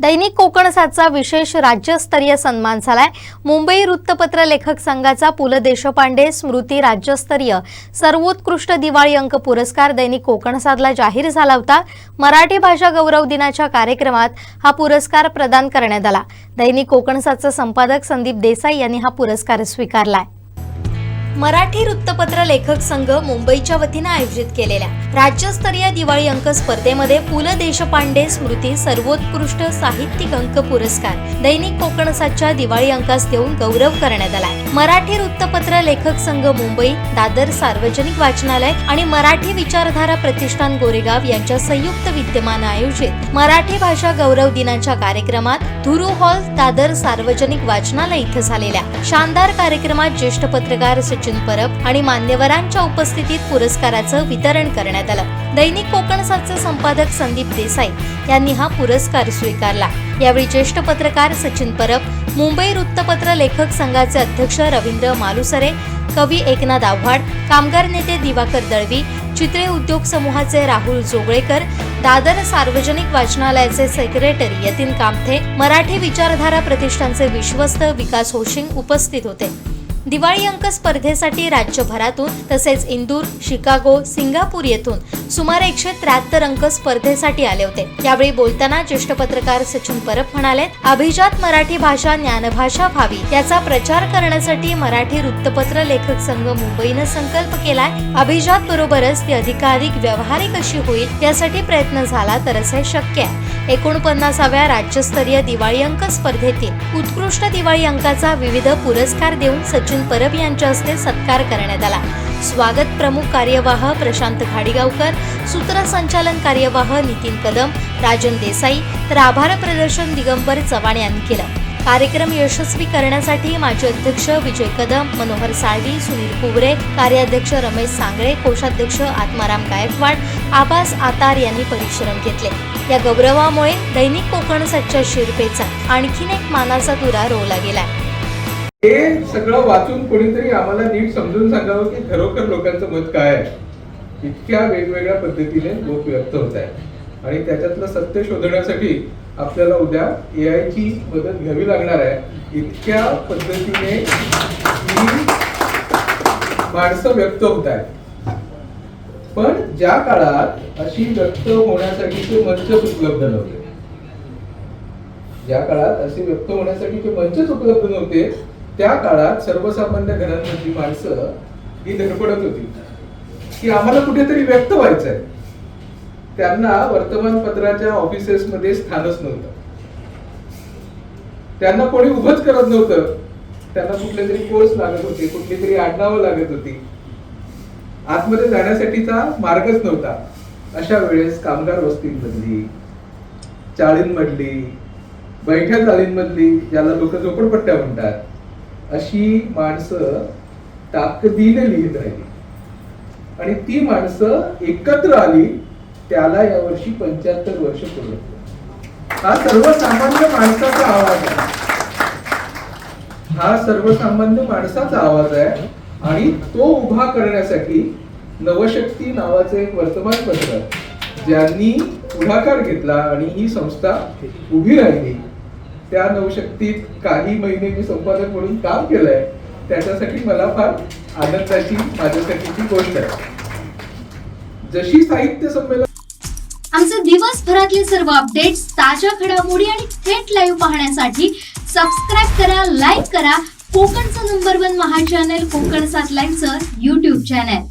दैनिक कोकण सातचा विशेष राज्यस्तरीय सन्मान झालाय. मुंबई वृत्तपत्र लेखक संघाचा पु ल देशपांडे स्मृती राज्यस्तरीय सर्वोत्कृष्ट दिवाळी अंक पुरस्कार दैनिक कोकण सातला जाहीर झाला होता. मराठी भाषा गौरव दिनाच्या कार्यक्रमात हा पुरस्कार प्रदान करण्यात आला. दैनिक कोकण सातचे संपादक संदीप देसाई यांनी हा पुरस्कार स्वीकारलाय. मराठी वृत्तपत्र लेखक संघ मुंबईच्या वतीनं आयोजित केलेल्या राज्यस्तरीय दिवाळी अंक स्पर्धेमध्ये पु ल देशपांडे स्मृती सर्वोत्कृष्ट साहित्यिक अंक पुरस्कार दैनिक कोकणसाच्या दिवाळी अंकास देऊन गौरव करण्यात आलाय. मराठी वृत्तपत्र लेखक संघ मुंबई दादर सार्वजनिक वाचनालय आणि मराठी विचारधारा प्रतिष्ठान गोरेगाव यांच्या संयुक्त विद्यमानं आयोजित मराठी भाषा गौरव दिनाच्या कार्यक्रमात धुरू हॉल दादर सार्वजनिक वाचनालय इथं झालेल्या शानदार कार्यक्रमात ज्येष्ठ पत्रकार सचिन परब आणि मान्यवरांच्या उपस्थितीत पुरस्काराचं वितरण करण्यात आलं. दैनिक कोकण सातचे संपादक संदीप देसाई यांनी हा पुरस्कार स्वीकारला. यावेळी ज्येष्ठ पत्रकार सचिन परब मुंबई वृत्तपत्र लेखक संघाचे अध्यक्ष रवींद्र मालुसरे कवी एकनाथ आव्हाड कामगार नेते दिवाकर दळवी चित्रे उद्योग समूहाचे राहुल जोगळेकर दादर सार्वजनिक वाचनालयाचे सेक्रेटरी यतीन कामथे मराठी विचारधारा प्रतिष्ठानचे विश्वस्त विकास होशिंग उपस्थित होते. दिवाळी अंक स्पर्धेसाठी राज्यभरातून तसेच इंदूर शिकागो सिंगापूर येथून सुमारे एकशे त्र्याहत्तर अंक स्पर्धेसाठी आले होते. यावेळी बोलताना ज्येष्ठ पत्रकार सचिन परब म्हणाले अभिजात मराठी भाषा ज्ञानभाषा व्हावी याचा प्रचार करण्यासाठी मराठी वृत्तपत्र लेखक संघ मुंबईनं संकल्प केलाय. अभिजात बरोबरच ती अधिकाधिक व्यावहारिक अशी होईल यासाठी प्रयत्न झाला तरच हे शक्य आहे. एकोणपन्नासाव्या राज्यस्तरीय दिवाळी अंक स्पर्धेतील उत्कृष्ट दिवाळी अंकाचा विविध पुरस्कार देऊन सचिन परब यांच्या हस्ते सत्कार करण्यात आला. स्वागत प्रमुख कार्यवाह प्रशांत घाडीगावकर सूत्रसंचालन कार्यवाह नितीन कदम राजन देसाई तर आभार प्रदर्शन दिगंबर चव्हाण यांनी केलं. कार्यक्रम यशस्वी करण्यासाठी माजी अध्यक्ष विजय कदम मनोहर साळवी सुनील कुवरे कार्याध्यक्ष रमेश सांगळे कोषाध्यक्ष आत्माराम गायकवाड आबास आतार यांनी परिश्रम घेतले. या गौरवामुळे दैनिक कोकण सच्च्या शिरपेचा आणखीन एक मानाचा तुरा रोवला गेलाय. हे सगळं वाचून कोणीतरी आम्हाला नीट समजून सांगावं की खरोखर लोकांचं मत काय आहे? इतक्या वेगवेगळ्या पद्धतीने लोक व्यक्त होत आहेत. आणि त्याच्यातलं सत्य शोधण्यासाठी आपल्याला उद्या ए आय ची मदत घ्यावी लागणार आहे. इतक्या पद्धतीने माणसं व्यक्त होत आहेत. पण ज्या काळात अशी व्यक्त होण्यासाठीचे मंचच उपलब्ध नव्हते. ज्या काळात असे व्यक्त होण्यासाठीचे मंचच उपलब्ध नव्हते त्या काळात सर्वसामान्य घरांमधली माणसं ही धडपडत होती. की आम्हाला कुठेतरी व्यक्त व्हायचं आहे त्यांना वर्तमानपत्राच्या ऑफिसेस मध्ये स्थानच नव्हतं. त्यांना कोणी उभंच करत नव्हतं. त्यांना कुठले तरी कोर्स लागत होते कुठली तरी आडनावं लागत होती. आतमध्ये जाण्यासाठीचा मार्गच नव्हता. अशा वेळेस कामगार वस्तींमधली चाळींमधली बैठ्या चाळींमधली ज्याला लोक झोपडपट्ट्या म्हणतात अशी माणसं ताकदीने लिहित राहिली. आणि ती माणसं एकत्र आली त्याला यावर्षी पंच्याहत्तर वर्ष पूर्ण हा सर्वसामान्य माणसाचा आवाज आहे. हा सर्वसामान्य माणसाचा आवाज आहे आणि तो उभा करण्यासाठी नवशक्ती नावाचं एक वर्तमानपत्र ज्यांनी पुढाकार घेतला आणि ही संस्था उभी राहिली. त्या नवशक्तीत काही महिने मी संपादक म्हणून काम केलंय त्याच्यासाठी मला फार आनंदाची माझ्यासाठीची गोष्ट आहे. जशी साहित्य संमेलन आमचे दिवसभरातले सर्व अपडेट्स ताज्या घडामोडी आणि थेट लाईव्ह पाहण्यासाठी सबस्क्राईब करा लाईक करा. कोकणचं नंबर वन महा चॅनल कोकण सात लाईनचं युट्यूब चॅनल